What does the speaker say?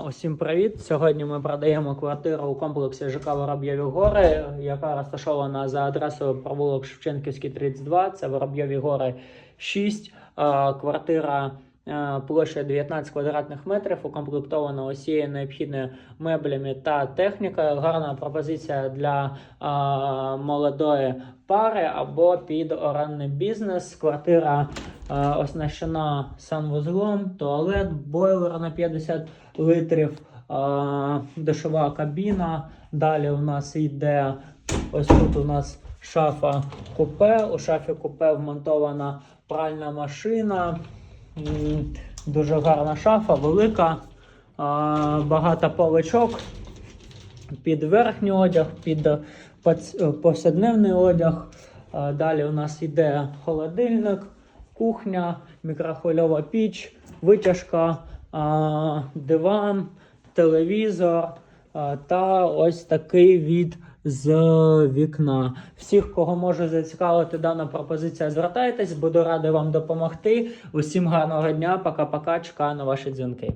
Усім привіт! Сьогодні ми продаємо квартиру у комплексі ЖК Вороб'єві Гори, яка розташована за адресою провулок Шевченківський 32. Це Вороб'єві Гори 6. Е, Квартира площею 19 квадратних метрів, укомплектована усією необхідною меблями та технікою. Гарна пропозиція для е, молодої пари або під оренний бізнес. Квартира е, оснащена санвузлом, туалет, бойлер на 50 литрів, е, душова кабіна. Далі у нас йде ось тут у нас шафа купе. У шафі купе вмонтована пральна машина. Дуже гарна шафа, велика, е, багато поличок під верхній одяг, під пац- повсякденний одяг. Е, Далі у нас йде холодильник, кухня, мікрохвильова піч, витяжка, е, диван, телевізор е, та ось такий від з вікна. Всіх, кого може зацікавити дана пропозиція, звертайтесь, буду радий вам допомогти. Усім гарного дня, пока-пока, чекаю на ваші дзвінки.